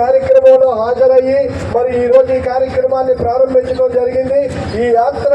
కార్యక్రమంలో హాజరయ్యి మరి ఈ రోజు ఈ కార్యక్రమాన్ని ప్రారంభించడం జరిగింది. ఈ యాత్ర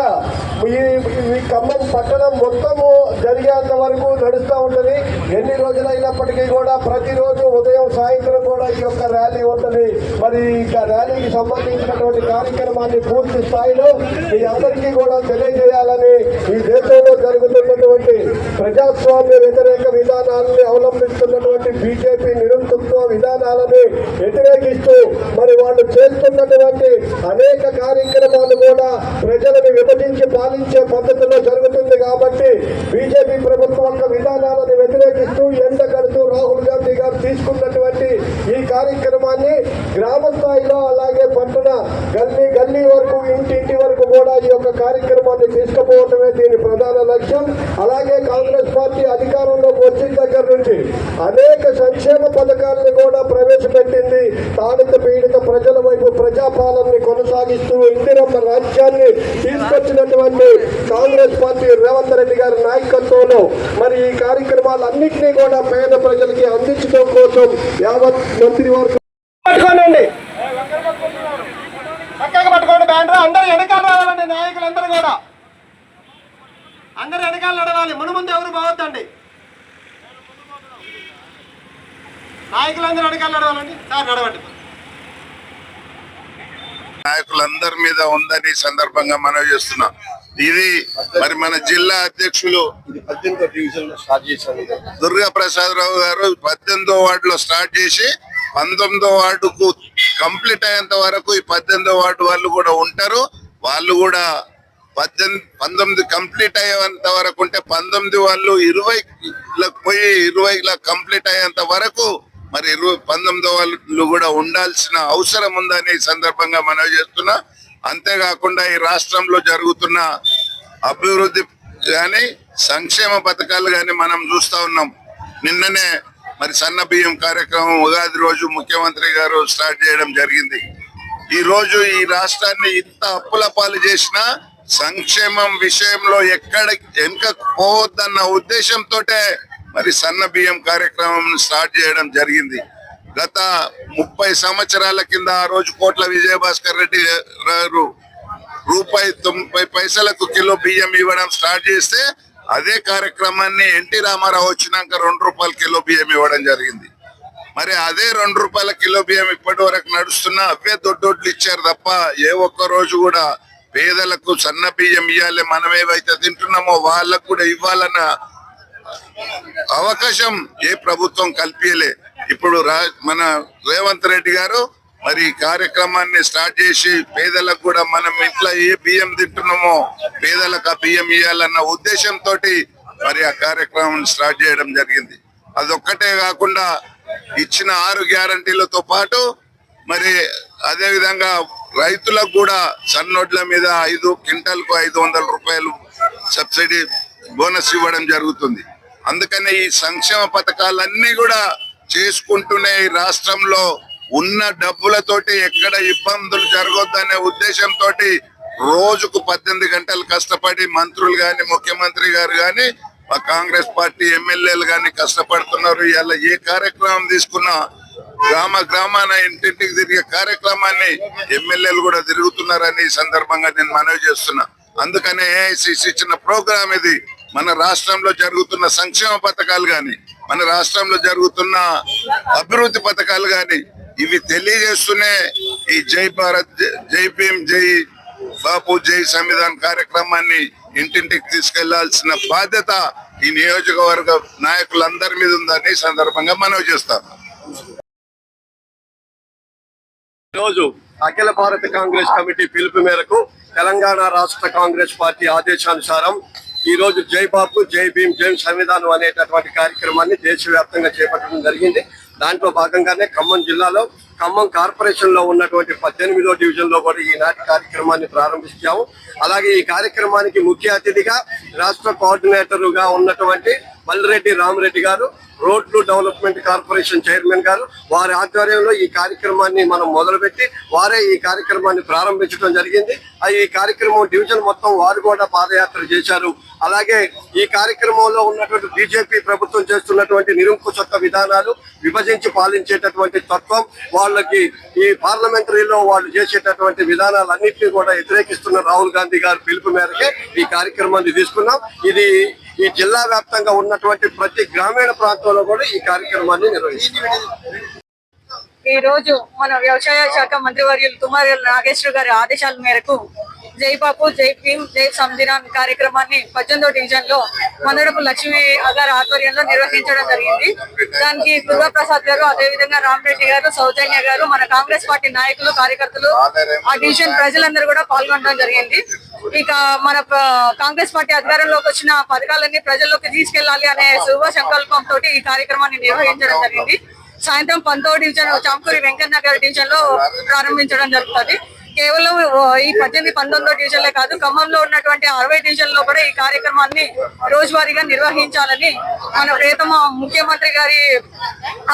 ఈ ఖమ్మం పట్టణం మొత్తము జరిగేంత వరకు నడుస్తూ ఉంటుంది. ఎన్ని రోజులైనప్పటికీ కూడా ప్రతిరోజు ఉదయం సాయంత్రం కూడా ఈ యొక్క ర్యాలీ ఉంటుంది. మరి ఈ ర్యాలీకి సంబంధించినటువంటి కార్యక్రమాన్ని పూర్తి స్థాయిలో మీ అందరికీ కూడా తెలియజేయాలని ఈ దేశంలో జరుగుతున్నటువంటి ప్రజాస్వామ్య వ్యతిరేక విధానాలను అవలంబిస్తున్నటువంటి బీజేపీ నిరంకుత్వ విధానాలని వ్యతిరేకిస్తూ మరి వాళ్ళు చేస్తున్నటువంటి అనేక కార్యక్రమాలు కూడా ప్రజలను విభజించి పాలించే పద్ధతిలో జరుగుతుంది కాబట్టి బీజేపీ ప్రభుత్వం యొక్క విధానాలను వ్యతిరేకిస్తూ ఎంత కడుతూ రాహుల్ గాంధీ గారు తీసుకున్నటువంటి ఈ కార్యక్రమాన్ని గ్రామ స్థాయిలో అలాగే పట్టణ గల్లీ గల్లీ వరకు ఇంటింటి వరకు కూడా ఈ యొక్క కార్యక్రమాన్ని తీసుకుపోవటమే దీని ప్రధాన లక్ష్యం. అలాగే కాంగ్రెస్ పార్టీ అధికారంలోకి వచ్చిన దగ్గర నుంచి అనేక సంక్షేమ పథకాలను కూడా ప్రవేశపెట్టింది. తాడిత పీడిత ప్రజల వైపు ప్రజాపాలనని కొనసాగిస్తూ ఇందిరమ్మ రాజ్యాన్ని తీసుకొచ్చినటువంటి కాంగ్రెస్ పార్టీ రేవంత్ రెడ్డి గారి నాయకత్వంలో మరి ఈ కార్యక్రమాలన్నింటినీ కూడా పేద ప్రజలకి అందించడం కోసం యావత్ మంత్రి వర్గం పట్టుకోనండి. పక్కకు పట్టుకోండి అందరూ వెనకాల రావాలండి నాయకులందరూ కూడా. అందరూ వెనకాల నడవాలి. మును ముందు ఎవరు పోవద్దండి. నాయకులందరూ వెనకాల నడవాలండి. సార్ నడవండి. నాయకులందరి మీద ఉందని సందర్భంగా మనవి చేస్తున్నాం. ఇది మరి మన జిల్లా అధ్యక్షులు. దుర్గా ప్రసాద్ రావు గారు పద్దెనిమిదో వార్డులో స్టార్ట్ చేసి పంతొమ్మిదో వార్డుకు కంప్లీట్ అయ్యేంత వరకు ఈ పద్దెనిమిదో వార్డు వాళ్ళు కూడా ఉంటారు. వాళ్ళు కూడా పద్దెనిమిది పంతొమ్మిది కంప్లీట్ అయ్యేంత వరకు ఉంటే పంతొమ్మిది వాళ్ళు ఇరవై పోయి ఇరవైల కంప్లీట్ అయ్యేంత వరకు మరి ఇరవై పంతొమ్మిదో వాళ్ళు కూడా ఉండాల్సిన అవసరం ఉందని సందర్భంగా మనవి చేస్తున్నా. అంతేకాకుండా ఈ రాష్ట్రంలో జరుగుతున్న అభివృద్ధి కానీ సంక్షేమ పథకాలు కానీ మనం చూస్తా ఉన్నాం. నిన్ననే మరి సన్న బియ్యం కార్యక్రమం ఉగాది రోజు ముఖ్యమంత్రి గారు స్టార్ట్ చేయడం జరిగింది. ఈ రోజు ఈ రాష్ట్రాన్ని ఇంత అప్పుల పాలు చేసినా సంక్షేమం విషయంలో ఎక్కడ వెనుక పోవద్దన్న ఉద్దేశంతో మరి సన్న బియ్యం కార్యక్రమం స్టార్ట్ చేయడం జరిగింది. గత ముప్పై సంవత్సరాల కింద ఆ రోజు కోట్ల విజయభాస్కర్ రెడ్డి గారు రూపాయి తొంభై పైసలకు కిలో బియ్యం ఇవ్వడం స్టార్ట్ చేస్తే అదే కార్యక్రమాన్ని ఎన్టీ రామారావు వచ్చినాక రెండు రూపాయల కిలో బియ్యం ఇవ్వడం జరిగింది. మరి అదే రెండు రూపాయల కిలో బియ్యం ఇప్పటి వరకు నడుస్తున్నా అవే దొడ్డొడ్లు ఇచ్చారు తప్ప ఏ ఒక్క రోజు కూడా పేదలకు సన్న బియ్యం ఇవ్వాలి మనం ఏవైతే తింటున్నామో వాళ్ళకు కూడా ఇవ్వాలన్న అవకాశం ఏ ప్రభుత్వం కల్పించలే ఇప్పుడు రా మన రేవంత్ రెడ్డి గారు మరి ఈ కార్యక్రమాన్ని స్టార్ట్ చేసి పేదలకు కూడా మనం ఇంట్లో ఏ బియ్యం తింటున్నామో పేదలకు ఆ బియ్యం ఇవ్వాలన్న ఉద్దేశంతో మరి ఆ కార్యక్రమం స్టార్ట్ చేయడం జరిగింది. అదొక్కటే కాకుండా ఇచ్చిన ఆరు గ్యారంటీలతో పాటు మరి అదేవిధంగా రైతులకు కూడా సన్నోడ్ల మీద ఐదు క్వింటాల్కు ఐదు వందల రూపాయలు సబ్సిడీ బోనస్ ఇవ్వడం జరుగుతుంది. అందుకనే ఈ సంక్షేమ పథకాలన్నీ కూడా చేసుకుంటూనే ఈ రాష్ట్రంలో ఉన్న డబ్బులతోటి ఎక్కడ ఇబ్బందులు జరగొద్దనే ఉద్దేశంతో రోజుకు పద్దెనిమిది గంటలు కష్టపడి మంత్రులు గాని ముఖ్యమంత్రి గారు గాని మా కాంగ్రెస్ పార్టీ ఎమ్మెల్యేలు కానీ కష్టపడుతున్నారు. ఇలా ఏ కార్యక్రమం తీసుకున్నా గ్రామ గ్రామాన ఇంటింటికి తిరిగే కార్యక్రమాన్ని ఎమ్మెల్యేలు కూడా తిరుగుతున్నారని ఈ సందర్భంగా నేను మనవి చేస్తున్నా. అందుకనే ఏఐసిసి ఇచ్చిన ప్రోగ్రామ్ ఇది. మన రాష్ట్రంలో జరుగుతున్న సంక్షేమ పథకాలు కానీ మన రాష్ట్రంలో జరుగుతున్న అభివృద్ధి పథకాలు కానీ ఇవి తెలియజేస్తూనే ఈ జై భారత్ జై- జై భీమ్ జై బాపు జై సంవిధాన్ కార్యక్రమాన్ని ఇంటింటికి తీసుకెళ్ళాల్సిన బాధ్యత ఈ నియోజకవర్గ నాయకులందరి మీద ఉందని సందర్భంగా మనవి చేస్తాను రోజు అఖిల భారత కాంగ్రెస్ కమిటీ పిలుపు మేరకు తెలంగాణ రాష్ట్ర కాంగ్రెస్ పార్టీ ఆదేశానుసారం ఈరోజు జై బాబు జై భీమ్ జై సంవిధానం అనేటటువంటి కార్యక్రమాన్ని దేశవ్యాప్తంగా చేపట్టడం జరిగింది. దాంట్లో భాగంగానే ఖమ్మం జిల్లాలో ఖమ్మం కార్పొరేషన్లో ఉన్నటువంటి పద్దెనిమిదో డివిజన్లో కూడా ఈనాటి కార్యక్రమాన్ని ప్రారంభించాము. అలాగే ఈ కార్యక్రమానికి ముఖ్య అతిథిగా రాష్ట్ర కోఆర్డినేటరుగా ఉన్నటువంటి మల్లిరెడ్డి రామరెడ్డి గారు రోడ్లు డెవలప్మెంట్ కార్పొరేషన్ చైర్మన్ గారు వారి ఆధ్వర్యంలో ఈ కార్యక్రమాన్ని మనం మొదలుపెట్టి వారే ఈ కార్యక్రమాన్ని ప్రారంభించడం జరిగింది. ఆ ఈ కార్యక్రమం డివిజన్ మొత్తం వారు కూడా పాదయాత్ర చేశారు. అలాగే ఈ కార్యక్రమంలో ఉన్నటువంటి బీజేపీ ప్రభుత్వం చేస్తున్నటువంటి నిరంకుశత్వ విధానాలు విభజించి పాలించేటటువంటి తత్వం వాళ్ళకి ఈ పార్లమెంటరీలో వాళ్ళు చేసేటటువంటి విధానాలన్నింటినీ కూడా వ్యతిరేకిస్తున్న రాహుల్ గాంధీ గారు పిలుపు మేరకే ఈ కార్యక్రమాన్ని తీసుకున్నాం. ఇది ఈ జిల్లా వ్యాప్తంగా ఉన్నటువంటి ప్రతి గ్రామీణ ప్రాంతంలో కూడా ఈ కార్యక్రమాన్ని నిర్వహిస్తున్నాం ఈ రోజు మన వ్యవసాయ శాఖ మంత్రివర్యులు తుమ్మల నాగేశ్వర గారి ఆదేశాల మేరకు జై బాపు జై భీమ్ జై సంధిరాన్ కార్యక్రమాన్ని పద్దెనిమిదో డివిజన్లో మందడపు లక్ష్మి గారి ఆధ్వర్యంలో నిర్వహించడం జరిగింది. దానికి దుర్గా ప్రసాద్ గారు అదేవిధంగా రామరెడ్డి గారు సౌజన్య గారు మన కాంగ్రెస్ పార్టీ నాయకులు కార్యకర్తలు ఆ డివిజన్ ప్రజలందరూ కూడా పాల్గొనడం జరిగింది. ఇక మన కాంగ్రెస్ పార్టీ అధికారంలోకి వచ్చిన పథకాలన్నీ ప్రజల్లోకి తీసుకెళ్ళాలి అనే శుభ సంకల్పంతో ఈ కార్యక్రమాన్ని నిర్వహించడం జరిగింది. సాయంత్రం పంతో డివిజన్ చాంకూరి వెంకట నగర్ డివిజన్లో ప్రారంభించడం జరుగుతుంది. కేవలం ఈ పద్దెనిమిది పంతొమ్మిదో డివిజన్లే కాదు ఖమ్మంలో ఉన్నటువంటి అరవై డివిజన్లో కూడా ఈ కార్యక్రమాన్ని రోజువారీగా నిర్వహించాలని మన ప్రియతమ ముఖ్యమంత్రి గారి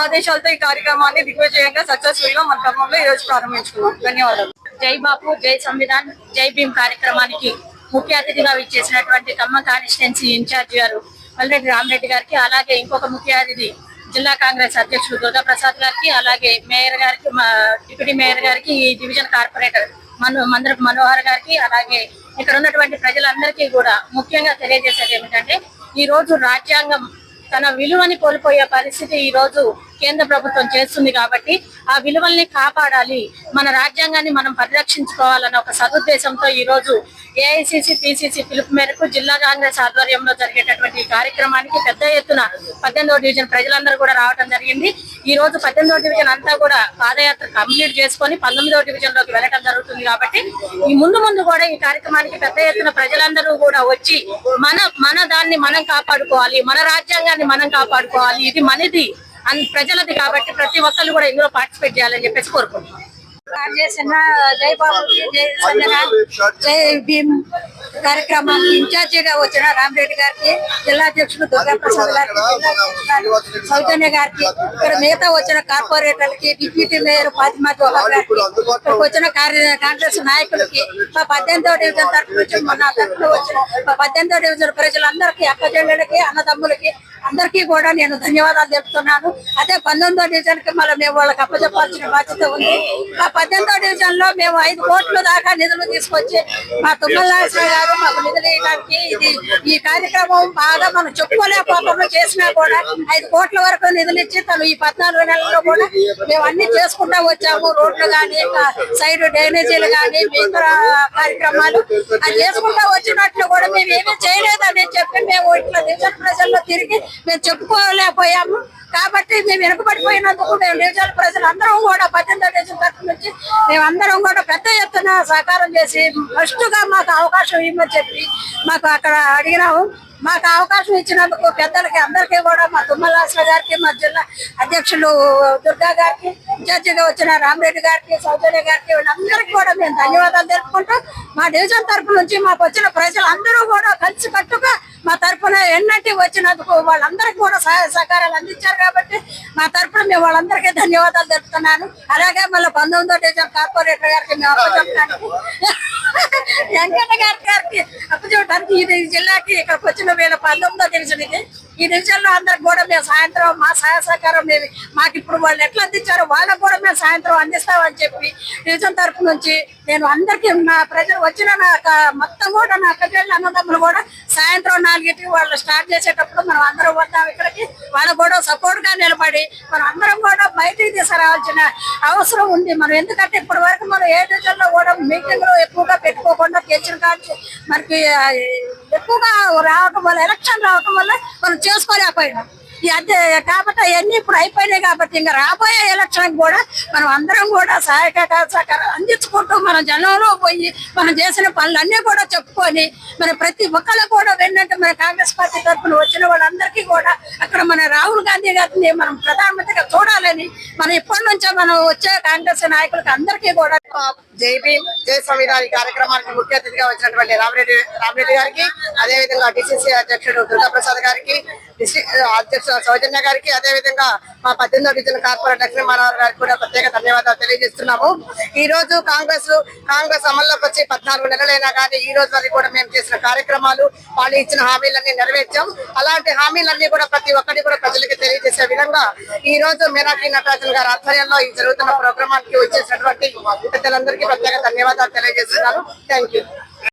ఆదేశాలతో ఈ కార్యక్రమాన్ని దిగ్విజయంగా సక్సెస్ఫుల్గా మన ఖమ్మంలో ఈ రోజు ప్రారంభించుకున్నాం. ధన్యవాదాలు. జై బాపు జై సంవిధాన్ జై భీమ్ కార్యక్రమానికి ముఖ్య అతిథిగా విచ్చేసినటువంటి ఖమ్మం కాన్స్టిట్యున్సీ ఇన్ఛార్జ్ గారు మల్రెడ్డి రామరెడ్డి గారికి అలాగే ఇంకొక ముఖ్య అతిథి జిల్లా కాంగ్రెస్ అధ్యక్షుడు దుర్గా ప్రసాద్ గారికి అలాగే మేయర్ గారికి మా డిప్యూటీ మేయర్ గారికి ఈ డివిజన్ కార్పొరేటర్ మను మంద్ర మనోహర్ గారికి అలాగే ఇక్కడ ఉన్నటువంటి ప్రజలందరికీ కూడా ముఖ్యంగా తెలియజేసేది ఏమిటంటే ఈ రోజు రాజ్యాంగం తన విలువని కోల్పోయే పరిస్థితి ఈ రోజు కేంద్ర ప్రభుత్వం చేస్తుంది కాబట్టి ఆ విలువల్ని కాపాడాలి. మన రాజ్యాంగాన్ని మనం పరిరక్షించుకోవాలన్న ఒక సదుద్దేశంతో ఈ రోజు ఏఐసిసి పిసిసి పిలుపు మేరకు జిల్లా కాంగ్రెస్ ఆధ్వర్యంలో జరిగేటటువంటి ఈ కార్యక్రమానికి పెద్ద ఎత్తున పద్దెనిమిదో డివిజన్ ప్రజలందరూ కూడా రావడం జరిగింది. ఈ రోజు పద్దెనిమిదో డివిజన్ అంతా కూడా పాదయాత్ర కంప్లీట్ చేసుకొని పంతొమ్మిదవ డివిజన్లోకి వెళ్ళడం జరుగుతుంది కాబట్టి ఈ ముందు ముందు కూడా ఈ కార్యక్రమానికి పెద్ద ఎత్తున ప్రజలందరూ కూడా వచ్చి మన మన దాన్ని మనం కాపాడుకోవాలి మన రాజ్యాంగాన్ని మనం కాపాడుకోవాలి. ఇది మనది అండ్ ప్రజలది కాబట్టి ప్రతి ఒక్కరు కూడా ఇందులో పార్టిసిపేట్ చేయాలని చెప్పేసి కోరుకుంటున్నాం. చేసిన జై బాబు జై జై భీమ్. కార్యక్రమానికి ఇన్ఛార్జిగా వచ్చిన రామరెడ్డి గారికి జిల్లా అధ్యక్షుడు దుర్గా ప్రసాద్ గారికి సౌజన్య గారికి ఇక్కడ మిగతా వచ్చిన కార్పొరేటర్లకి డిప్యూటీ మేయర్ ఫాతిమా జోహర్ గారికి ఇక్కడికి వచ్చిన కార్య కాంగ్రెస్ నాయకులకి మా పద్దెనిమిదో డివిజన్ తరఫు నుంచి మొన్న తరఫున వచ్చిన మా పద్దెనిమిదో డివిజన్ ప్రజలందరికీ అక్క చెల్లెలకి అన్నదమ్ములకి అందరికీ కూడా నేను ధన్యవాదాలు తెలుపుతున్నాను. అదే పంతొమ్మిదో డివిజన్కి మళ్ళీ మేము వాళ్ళకి అప్పచెప్పాల్సిన బాధ్యత ఉంది. మా పద్దెనిమిదో డివిజన్లో మేము ఐదు కోట్ల దాకా నిధులు తీసుకొచ్చి మా తుమ్మలరాజు గారు మాకు నిధులు ఇది ఈ కార్యక్రమం బాగా మనం చెప్పుకోలేకపోతున్నాం చేసినా కూడా ఐదు కోట్ల వరకు నిధులు ఇచ్చి తను ఈ పద్నాలుగు నెలల్లో కూడా మేము అన్ని చేసుకుంటా వచ్చాము. రోడ్లు కానీ సైడ్ డ్రైనేజీలు కానీ మిగతా కార్యక్రమాలు అది చేసుకుంటా వచ్చినట్లు కూడా మేము ఏమీ చేయలేదని చెప్పి మేము ఇట్లా డివిజన్ ప్రజల్లో తిరిగి మేము చెప్పుకోలేకపోయాము. కాబట్టి మేము వెనుకబడిపోయినందుకు మేము డివిజన్ ప్రజలు అందరం కూడా పద్దెనిమిదో డివిజన్ తరఫు నుంచి మేము అందరం కూడా పెద్ద ఎత్తున సహకారం చేసి ఫస్ట్గా మాకు అవకాశం ఉందని చెప్పి మాకు అక్కడ అడిగినాము. మాకు అవకాశం ఇచ్చినందుకు పెద్దలకి అందరికీ కూడా మా తుమ్మలాసల గారికి మా జిల్లా అధ్యక్షులు దుర్గా గారికి జడ్జిగా వచ్చిన రామరెడ్డి గారికి సౌజన్య గారికి వీళ్ళందరికీ కూడా మేము ధన్యవాదాలు తెలుపుకుంటూ మా డివిజన్ తరపు నుంచి మాకు వచ్చిన ప్రజలందరూ కూడా కలిసి కట్టుగా మా తరపున ఎన్నటి వచ్చినందుకు వాళ్ళందరికీ కూడా సహాయ సహకారాలు అందించారు కాబట్టి మా తరపున మేము వాళ్ళందరికీ ధన్యవాదాలు తెలుపుతున్నాను. అలాగే మళ్ళీ పంతొమ్మిదో డివిజన్ కార్పొరేటర్ గారికి మేము చెప్తాను వెంకన్న గారి గారికి అప్పచెప్పడానికి ఇది ఈ జిల్లాకి ఇక్కడికి వచ్చిన వేల పంతొమ్మిదో డివిజన్ ఈ డివిజన్లో అందరు అందరికి కూడా మేము సాయంత్రం మా సహాయ సహకారం మేము. మాకు ఇప్పుడు వాళ్ళు ఎట్లా అందించారో వాళ్ళకు కూడా మేము సాయంత్రం అందిస్తామని చెప్పి డివిజన్ తరపు నుంచి నేను అందరికీ నా ప్రజలు వచ్చిన నా మొత్తం కూడా నా ప్రజలు అన్నదమ్ములు కూడా సాయంత్రం నాలుగింటికి వాళ్ళు స్టార్ట్ చేసేటప్పుడు మనం అందరం వద్దాం ఇక్కడికి. వాళ్ళు కూడా సపోర్ట్గా నిలబడి మనం అందరం కూడా బయటికి తీసుకురావాల్సిన అవసరం ఉంది. మనం ఎందుకంటే ఇప్పటి వరకు మనం ఏ డివిజన్ కూడా మీటింగ్లు ఎక్కువగా పెట్టుకోకుండా తెచ్చిన కానీ మనకి ఎక్కువగా రావటం వల్ల ఎలక్షన్ రావటం వల్ల మనం చేసుకోలేకపోయినాం. అదే కాబట్టి అవన్నీ ఇప్పుడు అయిపోయినాయి కాబట్టి ఇంకా రాబోయే ఎలక్షన్ కూడా మనం అందరం కూడా సహాయక సహకారం అందించుకుంటూ మన జనంలో పోయి మనం చేసిన పనులన్నీ కూడా చెప్పుకొని మన ప్రతి ఒక్కళ్ళు కూడా వెళ్ళినట్టు మన కాంగ్రెస్ పార్టీ తరఫున వచ్చిన వాళ్ళందరికీ కూడా అక్కడ మన రాహుల్ గాంధీ గారిని మనం ప్రధానమంత్రిగా చూడాలని మనం ఇప్పటి నుంచే మనం వచ్చే కాంగ్రెస్ నాయకులకి అందరికీ కూడా జై భీమ్ జై సంవిధాన్ కార్యక్రమానికి ముఖ్య అతిథిగా వచ్చినటువంటి రామరెడ్డి రామరెడ్డి గారికి అదే విధంగా డిసిసి అధ్యక్షుడు దుర్గాప్రసాద్ గారికి అధ్యక్షుడు సౌజన్య గారికి అదే విధంగా మా పద్దెనిమిదో డివిజన్ కార్పొరేట్ లక్ష్మీ మనోహర్ గారికి కూడా ప్రత్యేక ధన్యవాదాలు తెలియజేస్తున్నాము. ఈ రోజు కాంగ్రెస్ కాంగ్రెస్ అమల్లోకి వచ్చి పద్నాలుగు నెలలైనా కానీ ఈ రోజు వరకు కూడా మేము చేసిన కార్యక్రమాలు వాళ్ళు ఇచ్చిన హామీలన్నీ నెరవేర్చాం. అలాంటి హామీలన్నీ కూడా ప్రతి ఒక్కటి కూడా ప్రజలకి తెలియజేసే విధంగా ఈ రోజు మీనాక్షి నటరాజన్ గారి ఆధ్వర్యంలో ఈ జరుగుతున్న ప్రోగ్రామానికి వచ్చేసినటువంటి పెద్దలందరికీ ప్రత్యేక ధన్యవాదాలు తెలియజేస్తున్నాను థ్యాంక్ యూ